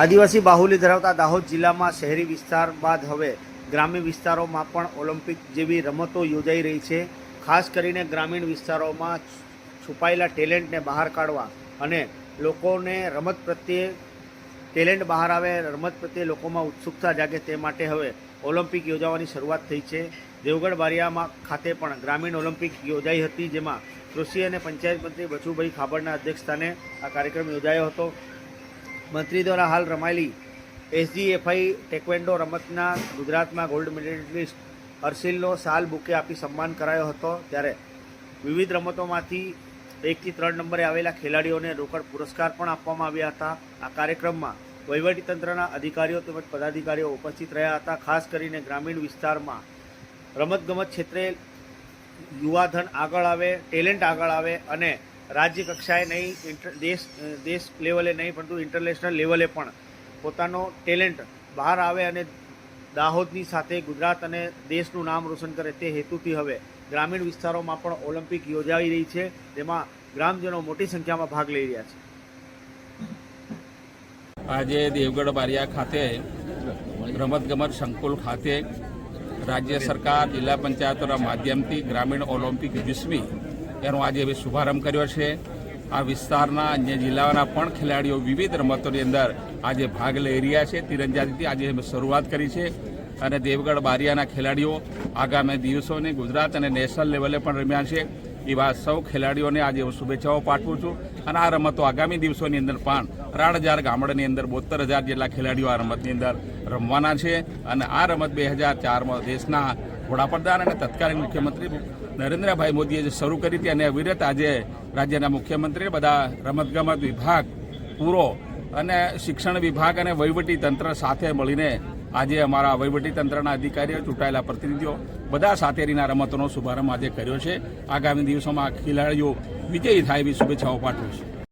આદિવાસી બાહુલ્ય ધરાવતા દાહોદ જિલ્લામાં શહેરી વિસ્તાર બાદ હવે ગ્રામ્ય વિસ્તારોમાં પણ ઓલિમ્પિક જેવી રમતો યોજાઈ રહી છે. ખાસ કરીને ગ્રામીણ વિસ્તારોમાં છુપાયેલા ટેલેન્ટને બહાર કાઢવા અને લોકોને રમત પ્રત્યે ટેલેન્ટ બહાર આવે, રમત પ્રત્યે લોકોમાં ઉત્સુકતા જાગે તે માટે હવે ઓલિમ્પિક યોજાવાની શરૂઆત થઈ છે. દેવગઢ બારિયામાં ખાતે પણ ગ્રામીણ ઓલિમ્પિક યોજાઈ હતી, જેમાં કૃષિ અને પંચાયત મંત્રી બચુભાઈ ખાબડના અધ્યક્ષસ્થાને આ કાર્યક્રમ યોજાયો હતો. મંત્રી દ્વારા હાલ રમાયેલી એસજીએફઆઈ ટેકવેન્ડો રમતના ગુજરાતમાં ગોલ્ડ મેડલિસ્ટ અર્શિલનો સાલ બુકે આપી સન્માન કરાયો હતો ત્યારે વિવિધ રમતોમાંથી એકથી ત્રણ નંબરે આવેલા ખેલાડીઓને રોકડ પુરસ્કાર પણ આપવામાં આવ્યા હતા. આ કાર્યક્રમમાં વહીવટીતંત્રના અધિકારીઓ તેમજ પદાધિકારીઓ ઉપસ્થિત રહ્યા હતા. ખાસ કરીને ગ્રામીણ વિસ્તારમાં રમતગમત ક્ષેત્રે યુવાધન આગળ આવે, ટેલેન્ટ આગળ આવે અને રાજ્ય કક્ષાએ નહીં ઇન્ટર દેશ દેશ લેવલે નહીં, પરંતુ ઇન્ટરનેશનલ લેવલે પણ પોતાનો ટેલેન્ટ બહાર આવે અને દાહોદની સાથે ગુજરાત અને દેશનું નામ રોશન કરે તે હેતુથી હવે ગ્રામીણ વિસ્તારોમાં પણ ઓલિમ્પિક યોજાઈ રહી છે તેમાં ગ્રામજનો મોટી સંખ્યામાં ભાગ લઈ રહ્યા છે. આજે દેવગઢ બારિયા ખાતે, રમતગમત સંકુલ ખાતે રાજ્ય સરકાર જિલ્લા પંચાયતના માધ્યમથી ગ્રામીણ ઓલિમ્પિક વીસમી એનો આજે શુભારંભ કર્યો છે. આ વિસ્તારના અન્ય જિલ્લાઓના પણ ખેલાડીઓ વિવિધ રમતોની અંદર આજે ભાગ લઈ રહ્યા છે. તીરંદાજીથી આજે અમે શરૂઆત કરી છે અને દેવગઢ બારિયાના ખેલાડીઓ આગામી દિવસોને ગુજરાત અને નેશનલ લેવલે પણ રમ્યા છે. એવા સૌ ખેલાડીઓને આજે હું શુભેચ્છાઓ પાઠવું છું અને આ રમતો આગામી દિવસોની અંદર પણ ત્રણ હજાર ગામડાની અંદર બોતેર હજાર જેટલા ખેલાડીઓ આ રમતની અંદર રમવાના છે. અને આ રમત બે હજાર ચારમાં દેશના વડાપ્રધાન અને તત્કાલીન મુખ્યમંત્રી નરેન્દ્રભાઈ મોદીએ જે શરૂ કરી હતી અને અવિરત આજે રાજ્યના મુખ્યમંત્રી બધા રમતગમત વિભાગ, પૂરો અને શિક્ષણ વિભાગ અને વહીવટી તંત્ર સાથે મળીને આજે અમારા વહીવટી તંત્રના અધિકારીઓ, ચૂંટાયેલા પ્રતિનિધિઓ બધા સાથેરીના રમતોનો શુભારંભ આજે કર્યો છે. આગામી દિવસોમાં ખેલાડીઓ વિજયી થાય એવી શુભેચ્છાઓ પાઠવું છું.